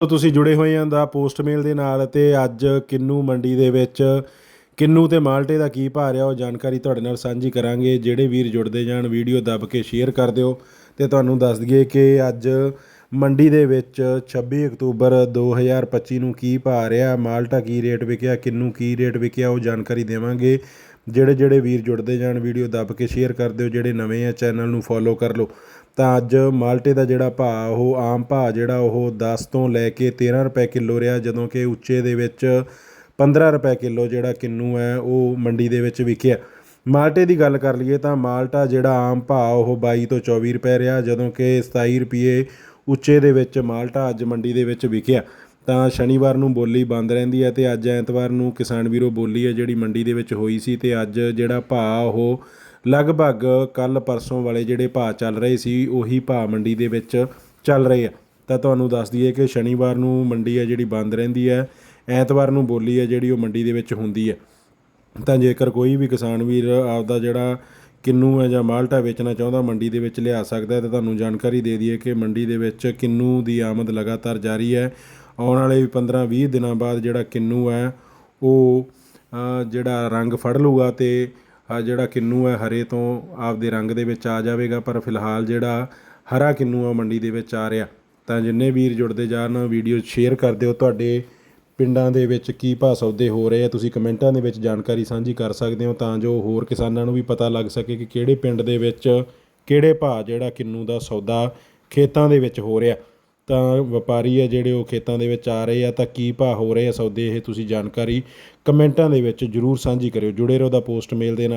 ਤੁਸੀਂ ਜੁੜੇ ਹੋਏ ਆਂ ਦਾ ਪੋਸਟਮੇਲ ਦੇ ਨਾਲ ਤੇ ਅੱਜ ਕਿੰਨੂ ਮੰਡੀ ਦੇ ਵਿੱਚ ਕਿੰਨੂ ਤੇ ਮਾਲਟੇ ਦਾ ਕੀ ਭਾਅ ਰਿਹਾ ਉਹ ਜਾਣਕਾਰੀ ਤੁਹਾਡੇ ਨਾਲ ਸਾਂਝੀ ਕਰਾਂਗੇ। ਜਿਹੜੇ ਵੀਰ ਜੁੜਦੇ ਜਾਣ, ਵੀਡੀਓ ਦੱਬ ਕੇ ਸ਼ੇਅਰ ਕਰ ਦਿਓ ਤੇ ਤੁਹਾਨੂੰ ਦੱਸ ਦਈਏ ਕਿ ਅੱਜ ਮੰਡੀ ਦੇ ਵਿੱਚ 26 ਅਕਤੂਬਰ 2025 ਨੂੰ ਕੀ ਭਾਅ ਰਿਹਾ, ਮਾਲਟਾ ਕੀ ਰੇਟ ਵਿਕਿਆ, ਕਿੰਨੂ ਕੀ ਰੇਟ ਵਿਕਿਆ ਉਹ ਜਾਣਕਾਰੀ ਦੇਵਾਂਗੇ। ਜਿਹੜੇ ਜਿਹੜੇ ਵੀਰ ਜੁੜਦੇ ਜਾਣ, ਵੀਡੀਓ ਦੱਬ ਕੇ ਸ਼ੇਅਰ ਕਰ ਦਿਓ, ਜਿਹੜੇ ਨਵੇਂ ਆ ਚੈਨਲ ਨੂੰ ਫੋਲੋ ਕਰ ਲਓ। ਤਾਂ ਅੱਜ ਮਾਲਟੇ ਦਾ ਜਿਹੜਾ ਭਾਅ, ਉਹ ਆਮ ਭਾਅ ਜਿਹੜਾ ਉਹ ਦਸ ਤੋਂ ਲੈ ਕੇ 13 ਰੁਪਏ ਕਿੱਲੋ ਰਿਹਾ, ਜਦੋਂ ਕਿ ਉੱਚੇ ਦੇ ਵਿੱਚ 15 ਰੁਪਏ ਕਿੱਲੋ ਜਿਹੜਾ ਕਿੰਨੂ ਹੈ, ਉਹ ਮੰਡੀ ਦੇ ਵਿੱਚ ਵਿਕਿਆ। ਮਾਲਟੇ ਦੀ ਗੱਲ ਕਰ ਲਈਏ ਤਾਂ ਮਾਲਟਾ ਜਿਹੜਾ ਆਮ ਭਾਅ, ਉਹ 22 ਤੋਂ 24 ਰੁਪਏ ਰਿਹਾ, ਜਦੋਂ ਕਿ 27 ਰੁਪਏ ਉੱਚੇ ਦੇ ਵਿੱਚ ਮਾਲਟਾ ਅੱਜ ਮੰਡੀ ਦੇ ਵਿੱਚ ਵਿਕਿਆ। ਤਾਂ ਸ਼ਨੀਵਾਰ ਨੂੰ ਬੋਲੀ ਬੰਦ ਰਹਿੰਦੀ ਹੈ ਤੇ ਅੱਜ ਐਤਵਾਰ ਨੂੰ ਕਿਸਾਨ ਵੀਰੋ ਬੋਲੀ ਹੈ, ਜਿਹੜੀ ਮੰਡੀ ਦੇ ਵਿੱਚ ਹੋਈ ਸੀ ਤੇ ਅੱਜ ਜਿਹੜਾ ਭਾਅ, ਉਹ ਲਗਭਗ ਕੱਲ੍ਹ ਪਰਸੋਂ ਵਾਲੇ ਜਿਹੜੇ ਭਾਅ ਚੱਲ ਰਹੇ ਸੀ, ਉਹੀ ਭਾਅ ਮੰਡੀ ਦੇ ਵਿੱਚ ਚੱਲ ਰਹੇ ਆ। ਤਾਂ ਤੁਹਾਨੂੰ ਦੱਸ ਦਈਏ ਕਿ ਸ਼ਨੀਵਾਰ ਨੂੰ ਮੰਡੀ ਹੈ ਜਿਹੜੀ ਬੰਦ ਰਹਿੰਦੀ ਹੈ ਐਤਵਾਰ ਨੂੰ ਬੋਲੀ ਹੈ ਜਿਹੜੀ ਉਹ ਮੰਡੀ ਦੇ ਵਿੱਚ ਹੁੰਦੀ ਹੈ ਤਾਂ ਜੇਕਰ ਕੋਈ ਵੀ ਕਿਸਾਨ ਵੀਰ ਆਪਦਾ ਜਿਹੜਾ ਕਿੰਨੂ ਹੈ ਜਾਂ ਮਾਲਟਾ ਵੇਚਣਾ ਚਾਹੁੰਦਾ, ਮੰਡੀ ਦੇ ਵਿੱਚ ਲਿਆ ਸਕਦਾ ਹੈ, ਤਾਂ ਤੁਹਾਨੂੰ ਜਾਣਕਾਰੀ ਦੇ ਦਈਏ ਕਿ ਮੰਡੀ ਦੇ ਵਿੱਚ ਕਿੰਨੂ ਦੀ ਆਮਦ ਲਗਾਤਾਰ ਜਾਰੀ ਹੈ ਆਉਣ ਵਾਲੇ 15-20 ਦਿਨਾਂ ਬਾਅਦ ਜਿਹੜਾ ਕਿੰਨੂ ਹੈ ਉਹ ਜਿਹੜਾ ਰੰਗ ਫੜ ਲੂਗਾ ਤੇ ਆ ਜਿਹੜਾ ਕਿੰਨੂ ਹੈ ਹਰੇ ਤੋਂ ਆਪਦੇ ਰੰਗ ਦੇ ਵਿੱਚ ਆ ਜਾਵੇਗਾ, ਪਰ ਫਿਲਹਾਲ ਜਿਹੜਾ ਹਰਾ ਕਿੰਨੂ ਆ, ਉਹ ਮੰਡੀ ਦੇ ਵਿੱਚ ਆ ਰਿਹਾ। ਤਾਂ ਜਿੰਨੇ ਵੀਰ ਜੁੜਦੇ ਜਾਣ, ਵੀਡੀਓ ਸ਼ੇਅਰ ਕਰ ਦਿਓ। ਤੁਹਾਡੇ ਪਿੰਡਾਂ ਦੇ ਵਿੱਚ ਕੀ ਭਾਅ ਸੌਦੇ ਹੋ ਰਹੇ ਆ, ਤੁਸੀਂ ਕਮੈਂਟਾਂ ਦੇ ਵਿੱਚ ਜਾਣਕਾਰੀ ਸਾਂਝੀ ਕਰ ਸਕਦੇ ਹੋ, ਤਾਂ ਜੋ ਹੋਰ ਕਿਸਾਨਾਂ ਨੂੰ ਵੀ ਪਤਾ ਲੱਗ ਸਕੇ ਕਿ ਕਿਹੜੇ ਪਿੰਡ ਦੇ ਵਿੱਚ ਕਿਹੜੇ ਭਾਅ ਜਿਹੜਾ ਕਿੰਨੂ ਦਾ ਸੌਦਾ ਖੇਤਾਂ ਦੇ ਵਿੱਚ ਹੋ ਰਿਹਾ। ਤਾਂ ਵਪਾਰੀ ਆ ਜਿਹੜੇ ਉਹ ਖੇਤਾਂ ਦੇ ਵਿੱਚ ਆ ਰਹੇ ਆ, ਤਾਂ ਕੀ ਭਾਅ ਹੋ ਰਹੇ ਆ ਸੌਦੇ, ਇਹ ਤੁਸੀਂ ਜਾਣਕਾਰੀ ਕਮੈਂਟਾਂ ਦੇ ਵਿੱਚ ਜਰੂਰ ਸਾਂਝੀ ਕਰਿਓ। ਜੁੜੇ ਰਹੋ ਦਾ ਪੋਸਟ ਮੇਲ ਦੇ ਨਾਲ।